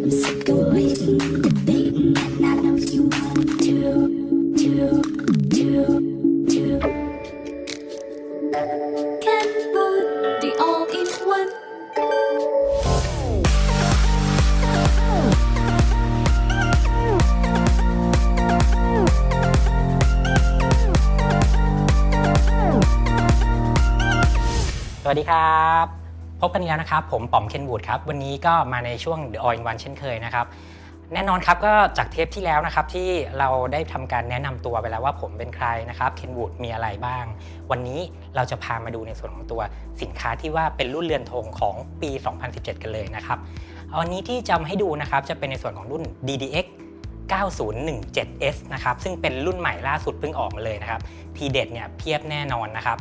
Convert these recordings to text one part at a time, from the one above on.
I'm sick of waiting, debating, and I know you want to, to, to, to. Kenwood, the all-in-one. สวัสดีครับ พบกันอีกแล้วนะครับ ผมป๋อมเคนวูดครับ วันนี้ก็มาในช่วง The All in One เช่นเคยนะครับ แน่นอนครับก็จากเทปที่แล้วนะครับที่เราได้ทำการแนะนำตัวไปแล้วว่าผมเป็นใครนะครับเคนวูดมีอะไรบ้าง วันนี้เราจะพามาดูในส่วนของตัวสินค้าที่ว่าเป็นรุ่นเรือนธงของปี 2017 กันเลยนะครับ วันนี้ที่จะมาให้ดูนะครับจะเป็นในส่วนของรุ่น DDX 9017S นะครับซึ่งเป็นรุ่นใหม่ล่าสุดเพิ่งออกมาเลยนะครับทีเด็ดเนี่ยเพียบแน่นอนนะครับ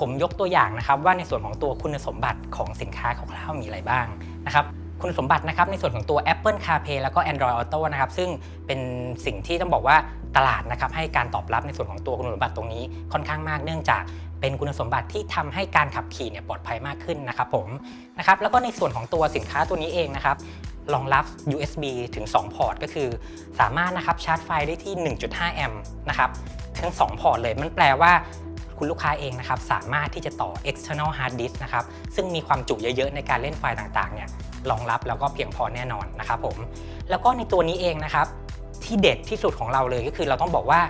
ผมยกตัวอย่างนะครับว่าในส่วนของตัวคุณสมบัติของสินค้าคร่าวๆมีอะไรบ้างนะครับคุณสมบัตินะครับในส่วนของตัว Apple CarPlay แล้วก็ Android Auto นะครับซึ่งเป็นสิ่งที่ต้องบอกว่าตลาดนะครับให้การตอบรับในส่วนของตัวคุณสมบัติตรงนี้ค่อนข้างมากเนื่องจากเป็นคุณสมบัติที่ทำให้การขับขี่เนี่ยปลอดภัยมากขึ้นนะครับผมนะครับแล้วก็ในส่วนของตัวสินค้าตัวนี้เองนะครับ รองรับ USB ถึง 2 พอร์ต ก็คือ สามารถนะครับชาร์จไฟได้ที่ 1.5 แอมป์นะครับทั้ง 2 พอร์ตเลย มันแปลว่าคุณลูกค้าเองนะครับสามารถที่จะต่อ external hard disk นะครับซึ่งมีความจุเยอะๆ ในการเล่นไฟล์ต่างๆเนี่ยรองรับแล้วก็เพียงพอแน่นอนนะครับผมแล้วก็ในตัวนี้เองนะครับที่เด็ดที่สุดของเราเลยก็คือเราต้องบอกว่า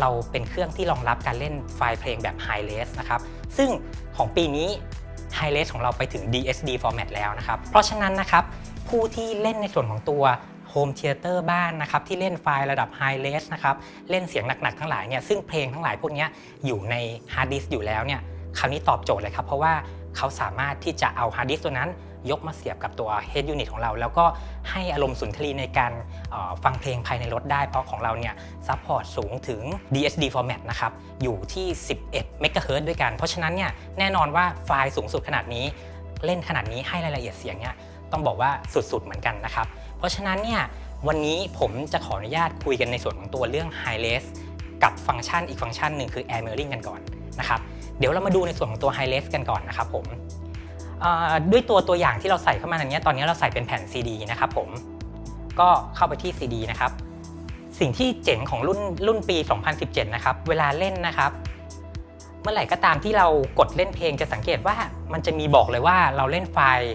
เราเป็นเครื่องที่รองรับการเล่นไฟล์เพลงแบบ high res นะครับซึ่งของปีนี้ high res ของเราไปถึง DSD format แล้วนะครับเพราะฉะนั้นนะครับ ผู้ที่เล่นในส่วนของตัว Home Theater บ้านนะครับที่เล่นไฟล์ระดับ High Res นะครับเล่นเสียงหนักๆทั้งหลายเนี่ยซึ่งเพลงทั้งหลายพวกนี้อยู่ใน Hard Disk อยู่แล้วเนี่ยคราวนี้ตอบโจทย์เลยครับเพราะว่าเขาสามารถที่จะเอา Hard Disk ตัวนั้นยกมาเสียบกับตัว Head Unit ของเรา แล้วก็ให้อารมณ์สุนทรีในการออฟังเพลงภายในรถได้ เพราะของเราเนี่ยซัพพอร์ตสูงถึง DSD format นะครับ อยู่ที่ 11 MHz ด้วยกัน เพราะฉะนั้นเนี่ยแน่นอนว่าไฟล์สูงสุดขนาดนี้ เล่นขนาดนี้ให้รายละเอียดเสียงเนี่ย ต้องบอกว่าสุดๆเหมือนกันนะครับ เพราะฉะนั้นเนี่ยวันนี้ผมจะขออนุญาตคุยกันในส่วนของตัวเรื่อง High Res กับฟังก์ชันอีกฟังก์ชันหนึ่งคือ Air Mirroring กันก่อนนะครับเดี๋ยวเรามาดูในส่วนของตัว High Res กันก่อนนะครับผมด้วยตัวตัวอย่างที่เราใส่เข้ามาในนี้ตอนนี้เราใส่เป็นแผ่น CD นะครับผมก็เข้าไปที่ CD นะครับสิ่งที่เจ๋งของรุ่นรุ่นปี 2017 นะครับ เวลาเล่นนะครับ เมื่อไหร่ก็ตามที่เรากดเล่นเพลงจะสังเกตว่ามันจะมีบอกเลยว่าเราเล่นไฟล์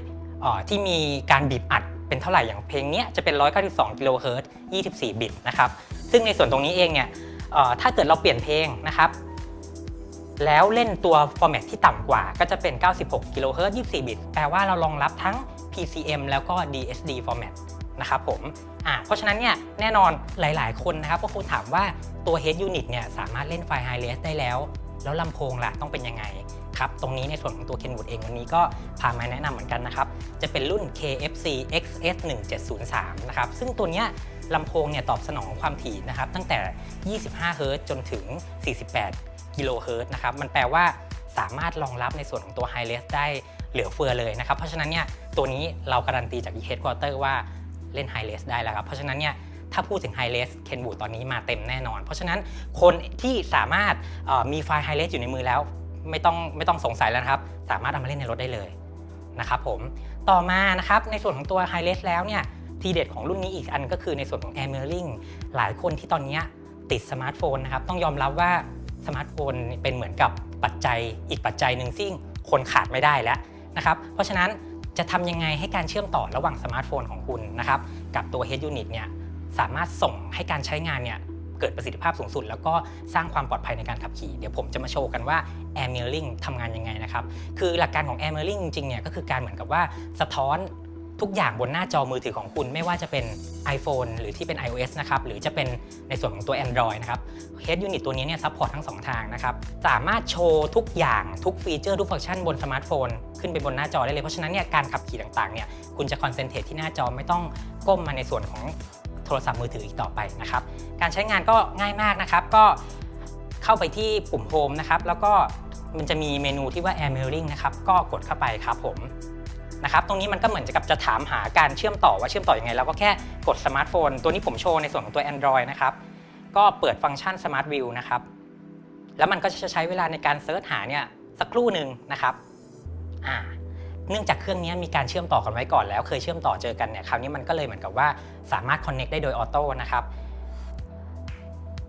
ที่มีการบีบอัดเป็นเท่าไหร่อย่างเพลงนี้จะเป็น 192กิโลเฮิรตซ์24 บิตนะครับซึ่งในส่วนตรงนี้เองเนี่ยถ้าเกิดเราเปลี่ยนเพลงนะครับแล้วเล่นตัวฟอร์แมตที่ต่ำกว่าก็จะเป็น 96กิโลเฮิรตซ์24 บิต แปลว่าเรารองรับทั้ง PCM แล้วก็ DSD format นะครับผมเพราะฉะนั้นเนี่ยแน่นอนหลายๆ คนนะครับก็คงถามว่าตัว Head Unit เนี่ยสามารถเล่นไฟล์ High Res ได้แล้ว แล้วลำโพงล่ะต้องเป็นยังไง ครับตรงนี้ในส่วนของตัว Kenwood เองวันนี้ก็พามาแนะนำเหมือนกันนะครับ จะเป็นรุ่น KFC XS 1703นะครับซึ่งตัวเนี้ยลำโพงเนี่ยตอบสนองความถี่นะครับตั้งแต่ 25 เฮิรตซ์จนถึง 48 กิโลเฮิรตซ์นะครับมันแปลว่าสามารถรองรับในส่วนของตัว High Res ได้เหลือเฟือเลยนะครับ เพราะฉะนั้นเนี่ยตัวนี้เราการันตีจาก Headquarter ว่าเล่น High Res ได้แล้วครับ เพราะฉะนั้นเนี่ยถ้าพูดถึง High Res Kenwood ตอนนี้มาเต็มแน่นอน เพราะฉะนั้นคนที่สามารถมีไฟล์ High Res อยู่ในมือแล้ว ไม่ต้องไม่ต้องสงสัยแล้วนะครับ สามารถเอามาเล่นในรถได้เลยนะครับผมต่อมานะครับในส่วนของตัว High Res แล้วเนี่ยทีเด็ดของรุ่นนี้อีกอันก็คือในส่วนของ Air Mirroring หลายคนที่ตอนนี้ติดสมาร์ทโฟนนะครับต้องยอมรับว่าสมาร์ทโฟนเป็นเหมือนกับปัจจัยอีกปัจจัยหนึ่งซึ่งคนขาดไม่ได้แล้วนะครับเพราะฉะนั้นจะทำยังไงให้การเชื่อมต่อระหว่างสมาร์ทโฟนของคุณนะครับกับตัว Head Unit เนี่ยสามารถส่งให้การใช้งานเนี่ย เกิดประสิทธิภาพสูงสุด แล้วก็สร้างความปลอดภัยในการขับขี่ เดี๋ยวผมจะมาโชว์กันว่า Air Mirroring ทำงานยังไงนะครับ คือหลักการของ Air Mirroring จริงๆเนี่ยก็คือการเหมือนกับว่าสะท้อนทุกอย่างบนหน้าจอมือถือของคุณไม่ว่าจะเป็น iPhone หรือที่เป็น iOS นะครับหรือจะเป็นในส่วนของตัว Android นะครับ Head Unit ตัวนี้เนี่ยซัพพอร์ตทั้ง 2 ทางนะครับสามารถโชว์ทุกอย่างทุกฟีเจอร์ทุกฟังก์ชันบนสมาร์ทโฟน ขึ้นไปบนหน้าจอได้เลย เพราะฉะนั้นเนี่ยการขับขี่ต่างๆเนี่ยคุณจะคอนเซนเทรตที่หน้าจอไม่ต้องก้มมาในส่วนของ โทรศัพท์มือถืออีกต่อไปนะครับ การใช้งานก็ง่ายมากนะครับ ก็เข้าไปที่ปุ่ม Home นะครับ แล้วก็มันจะมีเมนูที่ว่า Air Mirroring นะครับ ก็กดเข้าไปครับผมนะครับ ตรงนี้มันก็เหมือนกับจะถามหาการเชื่อมต่อว่าเชื่อมต่ออยังไง เราก็แค่กดสมาร์ทโฟน ตัวนี้ผมโชว์ในส่วนของตัว Android นะครับ ก็เปิดฟังก์ชัน Smart View นะครับ แล้วมันก็จะใช้เวลาในการเซิร์ชหาเนี่ยสักครู่หนึ่งนะครับ อ่า เนื่องจากเครื่องนี้มีการเชื่อมต่อกันไว้ก่อนแล้วเคยเชื่อมต่อเจอกันเนี่ยคราวนี้มันก็เลยเหมือนกับว่าสามารถ connect ได้โดยออโต้นะครับ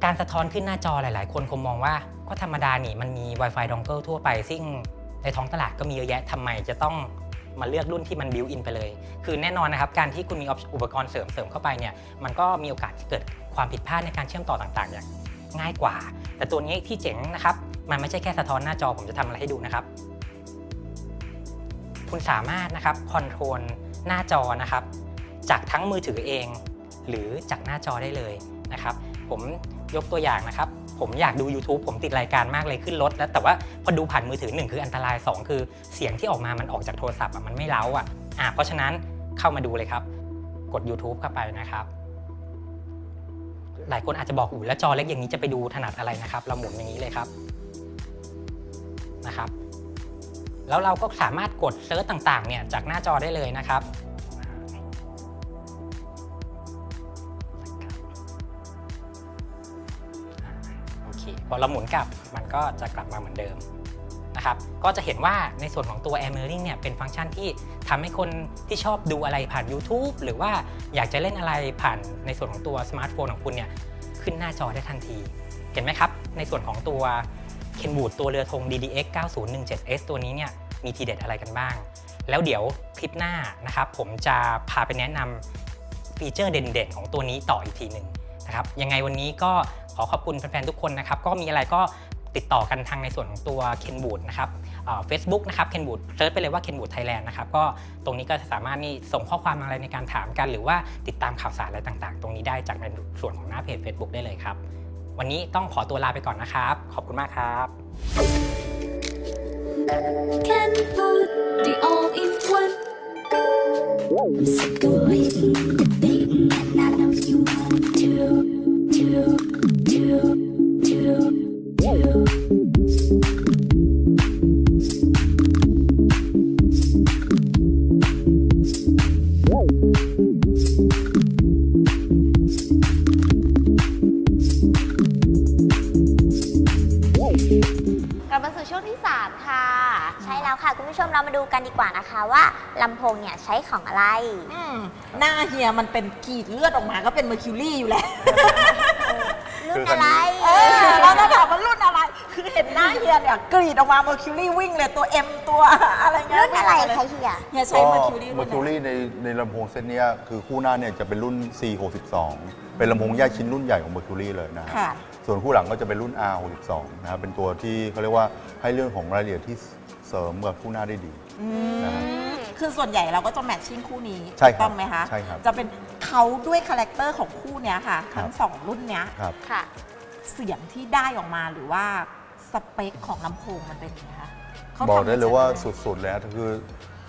การสะท้อนขึ้นหน้าจอหลาย ๆ คนคงมองว่าก็ธรรมดานี่มันมี Wi-Fi dongle ทั่วไป ซึ่งในท้องตลาดก็มีเยอะแยะทำไมจะต้องมาเลือกรุ่นที่มันบิวอินไปเลย คือแน่นอนนะครับ การที่คุณมีอุปกรณ์เสริมเสริมเข้าไปเนี่ย มันก็มีโอกาสเกิดความผิดพลาดในการเชื่อมต่อต่าง ๆ อย่างง่ายกว่า แต่ตัวนี้ที่เจ๋งนะครับ มันไม่ใช่แค่สะท้อนหน้าจอ ผมจะทำอะไรให้ดูนะครับ คุณสามารถนะครับคอนโทรลหน้าจอนะครับ จากทั้งมือถือเอง หรือจากหน้าจอได้เลยนะครับ ผมยกตัวอย่างนะครับ ผมอยากดู YouTube ผมติดรายการมากเลยขึ้นรถแล้วแต่ว่าพอดูผ่านมือถือหนึ่งคืออันตราย 2 คือเสียงที่ออกมามันออกจากโทรศัพท์อะมันไม่เล้าอะอะเพราะฉะนั้นเข้ามาดูเลยครับ กด YouTube เข้าไปนะครับ หลายคนอาจจะบอกอู๋แล้วจอเล็กอย่างนี้จะไปดูถนัดอะไรนะครับ เราหมุนอย่างนี้เลยครับนะครับ แล้วเราก็สามารถกดเซิร์ชต่างๆเนี่ยจากหน้าจอได้เลยนะครับโอเคพอเราหมุนกลับมันก็จะกลับมาเหมือนเดิมนะครับก็จะเห็นว่าในส่วนของตัว Air Mirroring เนี่ยเป็นฟังก์ชันที่ทำให้คนที่ชอบดูอะไรผ่าน YouTube หรือว่าอยากจะเล่นอะไรผ่านในส่วนของตัวสมาร์ทโฟนของคุณเนี่ยขึ้นหน้าจอได้ทันที เห็นไหมครับ ในส่วนของตัว Kenwood ตัวเรือธง DDX 9017S ตัวนี้เนี่ยมีทีเด็ดอะไรกันบ้าง แล้วเดี๋ยวคลิปหน้านะครับผมจะพาไปแนะนำฟีเจอร์เด่นๆ ของตัวนี้ต่ออีกทีหนึ่งนะครับยังไงวันนี้ก็ขอขอบคุณแฟนๆทุกคนนะครับก็มีอะไรก็ติดต่อกันทางในส่วนของตัว Kenwood นะครับเฟซบุ๊กนะครับ Kenwood เซิร์ชไปเลยว่า Kenwood Thailand นะครับก็ตรงนี้ก็สามารถนี่ส่งข้อความอะไรในการถามกัน หรือว่าติดตามข่าวสารอะไรต่างๆ ตรงนี้ได้จากในส่วนของหน้าเพจ Facebook ได้เลยครับ วันนี้ต้องขอตัวลาไปก่อนนะครับ ขอบคุณมากครับ Can put the all in one. I'm sick of waiting, baby องอะไรอืมหน้าเฮียมันเป็นกรีดเลือดออกมาก็เป็นเมอร์คิวรี่อยู่แล้ว รุ่นอะไร เออเราจะถามว่ารุ่นอะไร คือเห็นหน้าเฮียเนี่ยกรีดออกมาเมอร์คิวรี่วิ่งเลยตัว M ตัวอะไรเงี้ยรุ่นอะไรคะเฮีย เฮียใช้ก็เมอร์คิวรี่เมอรุ่ร์นคิวไหนรี่ในในลำโพงเซตเนี้ยคือคู่หน้าเนี่ยจะเป็นรุ่น C62 เป็นลำโพงแยกชิ้นรุ่นใหญ่ของเมอร์คิวรี่เลยนะฮะค่ะ ส่วนคู่หลังก็จะเป็นรุ่น R62 นะครับเป็นตัวที่เขาเรียกว่าให้เรื่องของรายละเอียดที่เสริมกับคู่หน้าได้ดีอืนะฮะม คือส่วนใหญ่เราก็จะแมทชิ่งคู่นี้ใช่ครับถูกต้องไหมคะใช่ครับ จะเป็นเขาด้วยคาแรคเตอร์ของคู่เนี้ยค่ะครับทั้งสองรุ่นเนี้ย ครับ ค่ะ เสียงที่ได้ออกมาหรือว่าสเปคของลำโพงมันเป็นยังไงคะขาบอกได้เลยว่าทำมจกอะไรสุดๆเลยนะคือ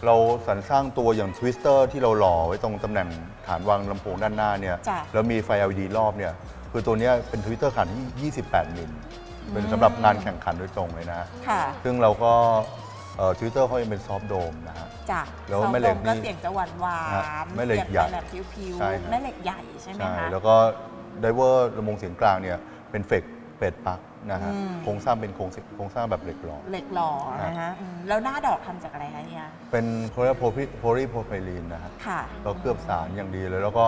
เราสรรสร้างตัวอย่างทวิสเตอร์ที่เราหล่อไว้ตรงตำแหน่งฐานวางลำโพงด้านหน้าเนี่ยจ้ะ แล้วมีไฟ LED รอบเนี่ยคือตัวเนี้ยเป็นทวิสเตอร์ขนาดที่28 มิลเป็นสำหรับงานแข่งขันโดยตรงเลยนะฮะค่ะ ซึ่งเราก็ ทวิตเตอร์เขายังเป็นซอฟต์โดมนะฮะ จ้ะแล้วแม่เหล็กซองก็นี่เสียงจะหวานหวาฮะนแม่เหล็กใหญ่สียงแบบผิวใช่ครับ ๆแม่เหล็กใหญ่ใช่ไหมใช่คะ แล้วก็ไดเวอร์ลำโพงเสียงกลางเนี่ยเป็นเฟกเป็ดปักนะฮะอืม โครงสร้างเป็นโครงโครงสร้างแบบเหล็กหล่อ เหล็กหล่อนะฮะอืมแล้วหน้าดอกทำจากอะไรคะเนี่ยเป็นโพลีโพลีโพลีโพรไพลีนนะฮะค่ะ เราเคลือบสารอย่างดีเลย แล้วก็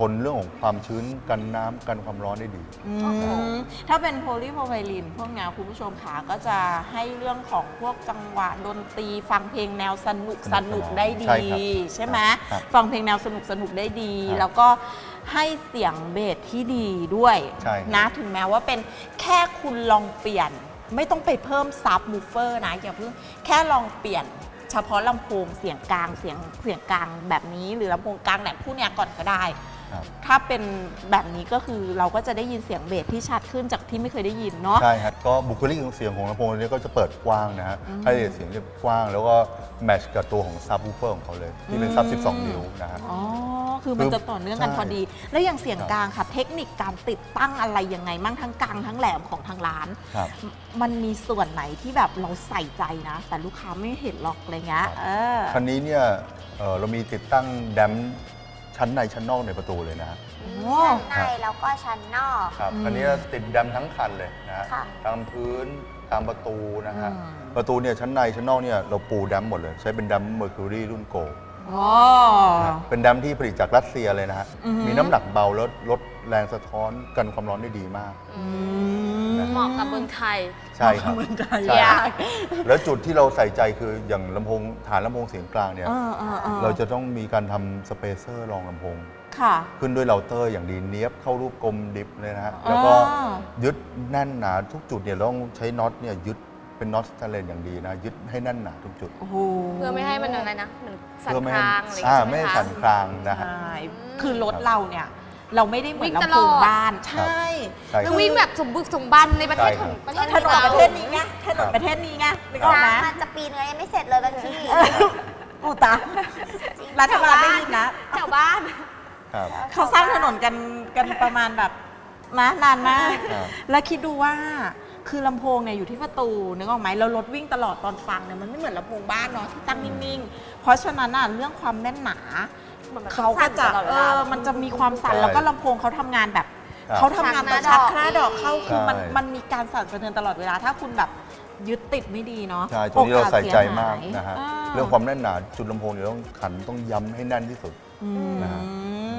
ทนเรื่องของความชื้นกันน้ำกันความร้อนได้ดี อืมถ้าเป็นโพลีโพรไพลินพวกนี้คุณผู้ชมขาก็จะให้เรื่องของพวกจังหวะดนตรี ฟังเพลงแนวสนุกสนุกได้ดี ใช่ครับใช่ไหมครับฟังเพลงแนวสนุกสนุกได้ดี ครับแล้วก็ให้เสียงเบสที่ดีด้วยใช่ครับ นะถึงแม้ว่าเป็นแค่คุณลองเปลี่ยน ไม่ต้องไปเพิ่มซับมูฟเฟอร์นะอย่าเพิ่งแค่ลองเปลี่ยน เฉพาะลำโพงเสียงกลางเสียงเสียงกลางแบบนี้ หรือลำโพงกลางแบบผู้เนี้ยก่อนก็ได้ ครับถ้าเป็นแบบนี้ก็คือเราก็จะได้ยินเสียงเบสที่ชัดขึ้นจากที่ไม่เคยได้ยินเนาะ ใช่ครับก็บุคลิกของเสียงของลำโพงตัวนี้ก็จะเปิดกว้างนะฮะอืม ให้เสียงจะกว้าง แล้วก็แมทช์กับตัวของซับวูเฟอร์ของเขาเลยที่เป็นซับอืม12 นิ้วนะฮะ อ๋อ คือมันคือจะต่อเนื่องกันใช่ พอดี แล้วอย่างเสียงครับกลางค่ะ เทคนิคการติดตั้งอะไรยังไงมั่งทั้งกลางทั้งแหลมของทางร้าน ครับ มันมีส่วนไหนที่แบบเราใส่ใจนะ แต่ลูกค้าไม่เห็นหรอกอะไรเงี้ย ครับ เออ คันนี้เนี่ยเอ่อเรามีติดตั้งแดมป์ ชั้นในชั้นนอกในประตูเลยนะฮะ ชั้นในแล้วก็ชั้นนอก ครับอืมคันนี้ติดแดมป์ทั้งคันเลยนะฮะค่ะ ตามพื้นตามประตูนะฮะอืมประตูเนี่ยชั้นในชั้นนอกเนี่ยเราปูแดมหมดเลย ใช้เป็นแดมเมอร์คิวรีรุ่นโกลด์อ๋อเป็นแดมที่ผลิตจากรัสเซียเลยนะฮะ อือฮึมีน้ำหนักเบาแล้วลดแรงสะท้อนกันความร้อนได้ดีมาก อื เหมาะกับเมืองไทย ใช่ครับ เมืองไทยใช่ยากแล้วจุดที่เราใส่ใจคืออย่างลำโพงฐานลำโพงเสียงกลางเนี่ย เออเออออเราจะต้องมีการทำสเปเซอร์รองลำโพง ค่ะ ขึ้นด้วยเราเตอร์อย่างดีเนี้ยบเข้ารูปกลมดิบเลยนะฮะ แล้วก็อ่า ยึดแน่นหนาทุกจุดเนี่ยเราต้องใช้น็อตเนี่ยยึดเป็นน็อตสแตนเลสอย่างดีนะ ยึดให้แน่นหนาทุกจุดโอ้โหเพื่อไม่ให้มันอะไรนะเหมือนสั่นเพื่อไม่คให้ลางอะไรอย่างอ่าเงี้ยไม่ให้ใช่สั่นไหมคลางนะฮะ ใช่คือรถเราเนี่ย เราไม่ได้เหมือนวิ่งตลำลโพอดงบ้าน ใช่ ใช่คแล้รัวบวิ่งแบบสมบุกสมบันในประเทศใช่ของครับประเทศถนนเราประเทศนี้ไงถนนประเทศนี้ไงนึกออกไหม มันจะปีนกันยังไม่เสร็จเลยบางทีอุตารัฐบาลได้ยินนะ แถวบ้าน ครับ เขาสร้างถนนกันกันประมาณแบบนะนานมาก ครับ แล้วคิดดูว่าคือลำโพงเนี่ยอยู่ที่ประตูนึกออกไหมแล้วรถวิ่งตลอดตอนฟังเนี่ยมันไม่เหมือนลำโพงบ้านเนาะที่ตั้งนิ่งๆ เพราะฉะนั้นน่ะเรื่องความแน่นหนา มันต้องเขาก็จะสั่นตลอดเวเอลา อมันจะมีความสั่นใช่แล้วก็ลำโพงเขาทำงานแบบครับเขาทำงานต่อชักหน้าดอกเข้าคือมันใช่ มันมีการสั่นสะเทือนตลอดเวลา ถ้าคุณแบบยึดติดไม่ดีเนาะใช่ตรงนี้เราใส่ใจมากโอกนะฮะเสียหายเรื่องความแน่นหนาจุดลำโพงเนี่ยต้องขันต้องย้ำให้แน่นที่สุดอืมนะฮะ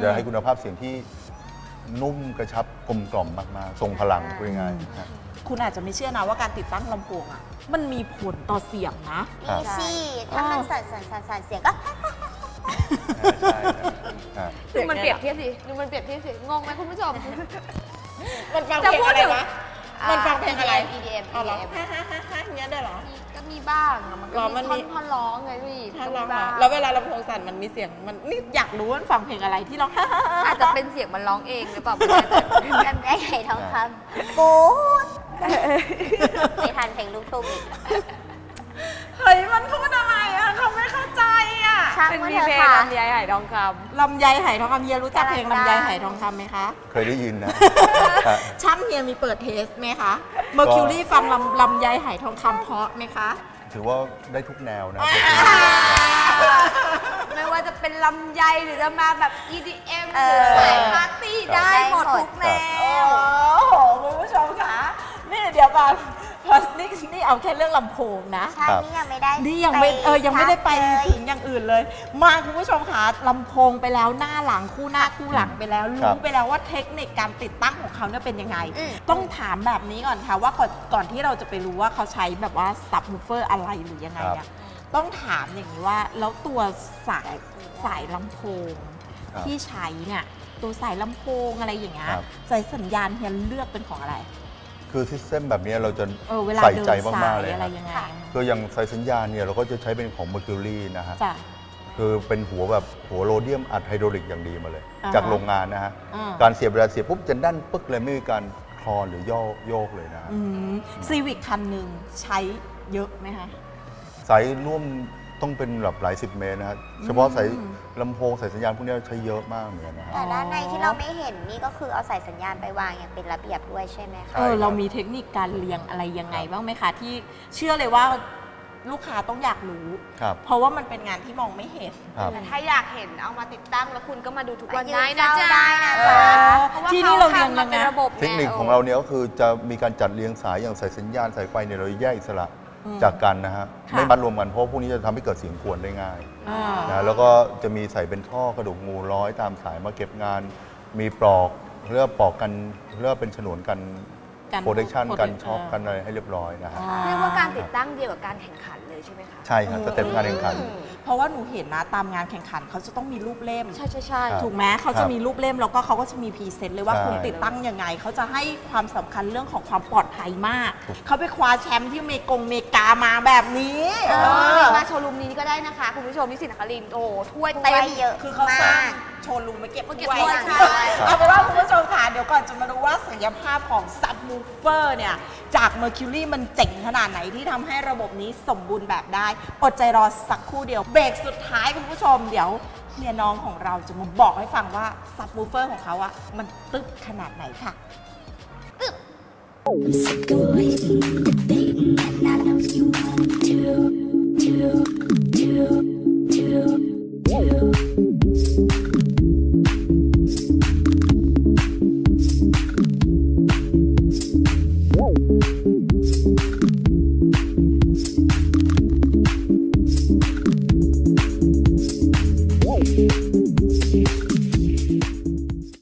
จะให้คุณภาพเสียงที่นุ่มกระชับกลมกล่อมมากๆทรงพลังพูดง่ายๆนะฮะคุณอาจจะไม่เชื่อนะว่าการติดตั้งลำโพงอะมันมีผลต่อเสียงนะ ครับ มีสิถ้ามันสั่นสั่นสั่นสั่นเสียงก็ ใช่ครับดูมันเปรียบเทียบสิดูมันเปรียบเทียบสิ งงไหมคุณผู้ชม มันฟังเพจะลงพูดอะไรถึงวะ มันฟังเพลงอะไร EDM อ๋อเหรอ EDM ฮ่าฮ่าฮ่าฮ่าอย่างเงี้ยได้เหรอ ก็มีบ้างอะมันหรก็อมัมีนท่อมีนท่อนร้องไงพี่ถ้าก็ร้มีองบ้าอะงแล้วเวลาลำโพงสั่นมันมีเสียง มันนี่อยากรู้ว่ามันฟังเพลงอะไรที่ร้องฮ่าฮ่าฮ่าอาจจะเป็นเสียงมันร้องเองหรือเปล่าไม่แน่ใจลำไยไห่ทองคำกูดไม่ทันเพลงลูกทุ่งอีก เฮ้ยมันพูดอะไร ช่างเป็นมันมีเถเพลอะงค่ะลำไยไหทองคลำไยไหทองคำเฮียรู้จักเพลงลำไยไหทองคำไหมคะ เคยได้ยินนะฮะช่างเฮียมีเปิดเทสไหมคะเมอร์คิวรี่ฟังลำลำไยไหทองคำเพราะไหมคะ ถือว่าได้ทุกแนวนะำไม่ว่าจะเป็นลำไยหรือจะมาแบบ EDM หเอรืออสายปาร์ตี้ได้หมดทุกแนโอ้วโห คุณผู้ชมคะนี่เดี๋ยวก่อน พอนี่นี่เอาแค่เรื่องลำโพงนะ ใช่นี่ยังไม่ได้นี่ยังไม่เออยังไม่ได้ไปเลย ถึงอย่างอื่นเลย มาคุณผู้ชมคะลำโพงไปแล้วหน้าหลังคู่หน้าคู่หลังไปแล้วครัรู้บ ไปแล้วว่าเทคนิคการติดตั้งของเขาเนี่ยเป็นยังไง อืม ต้องถามแบบนี้ก่อนค่ะว่าก่อนก่อนที่เราจะไปรู้ว่าเขาใช้แบบว่าซับมูเฟอร์อะไรหรือยังไงเนี่ยต้องถามอย่างนี้ว่าแล้วตัวสายสายลำโพง ครับ ที่ใช้เนี่ยตัวสายลำโพงอะไรอย่างเงี้ยครับ สายสัญญาณเฮียเลือกเป็นของอะไร คือซิสเต็มแบบนี้เราจะเออเวลาใส่เดินใจสามาก ๆ ยเลยอะไรฮะยังไงคืออย่างสายสัญญาณเนี่ยเราก็จะใช้เป็นของ Mercury นะฮะ จ้ะ คือเป็นหัวแบบหัวโรเดียมอัดไฮโดรลิกอย่างดีมาเลย อ่าฮะจากโรงงานนะฮะ อ่า การเสียบเวลาเสียบปุ๊บจะแน่นปึ๊กเลยไม่มีการคลอนหรือย่อโยกเลยนะฮะซีวิกคันหนึ่งใช้เยอะไหมคะสายร่วม ต้องเป็นแบบหลายสิบเมตรนะฮะเฉพาะสายลำโพงสายสัญญาณพวกนี้ใช้เยอะมากเหมือนกันนะฮะแต่ด้านในที่เราไม่เห็นนี่ก็คือเอาสายสัญญาณไปวางอย่างเป็นระเบียบด้วยใช่ไหมใช่คะ เออครับเรามีเทคนิคการเรียงอะไรยังไงบ้างไหมคะ ที่เชื่อเลยว่าลูกค้าต้องอยากรู้ ครับเพราะว่ามันเป็นงานที่มองไม่เห็น ครับ แต่ถ้าอยากเห็นเอามาติดตั้งแล้วคุณก็มาดูทุกวันมายืนได้นะเฝ้าจ๊ะได้นะจ๊ะ เพราะว่าที่นี่เราเรียนทำมาเป็นยังไงระบบไงเทคนิคของเราเนี่ยก็คือจะมีการจัดเรียงสายอย่างสายสัญญาณสายไฟเนี่ยเราแยกอิสระอืม จากกันนะฮะค่ะ ไม่มัดรวมกันเพราะพวกนี้จะทำให้เกิดเสียงกวนได้ง่ายอ่า นะแล้วก็จะมีใส่เป็นท่อกระดูกงูร้อยตามสายมาเก็บงาน มีปลอกเรียกว่าปลอกกันเรียกว่าเป็นฉนวนกันกันโปรเทคชัน protect กันช็อคเออกันอะไรให้เรียบร้อยนะฮะอ่เรียกว่าการติดตั้งเดียวกับการแข่งขันเลยใช่ไหมคะ ใช่ครับสเต็ปการแข่งขัน เพราะว่าหนูเห็นนะตามงานแข่งขันเขาจะต้องมีรูปเล่ม ใช่ใช่ใช่ครับถูกไหมเขาจะมีรูปเล่มแล้วก็เขาก็จะมีพรีเซนต์เลยว่าใช่คุณติดตั้งยังไง เขาจะให้ความสำคัญเรื่องของความปลอดภัยมาก เขาไปคว้าแชมป์ที่อเมกงอเมริกามาแบบนี้เอเอออมาโชว์รูมนี้ก็ได้นะคะคุณผู้ชมที่สินครินทร์โอ้โหถ้วยถ้เต็วยมเยอะคือเขาสร้ามางก โชว์รูมมาเก็บมาเก็บถ้วยถ้วยใช่ใช่เอาเป็นว่าคุณผู้ชมค่ะเดี๋ยวก่อนจะมาดูว่าศักยภาพของซับมูเฟอร์เนี่ย จาก Mercury มันเจ๋งขนาดไหนที่ทำให้ระบบนี้สมบูรณ์แบบได้ อดใจรอสักครู่เดียวเบรกสุดท้ายคุณผู้ชมเดี๋ยวเมียน้องของเราจะมาบอกให้ฟังว่าซับวูเฟอร์ของเขาอะมันตึ๊บขนาดไหนค่ะ I'm sick of waiting,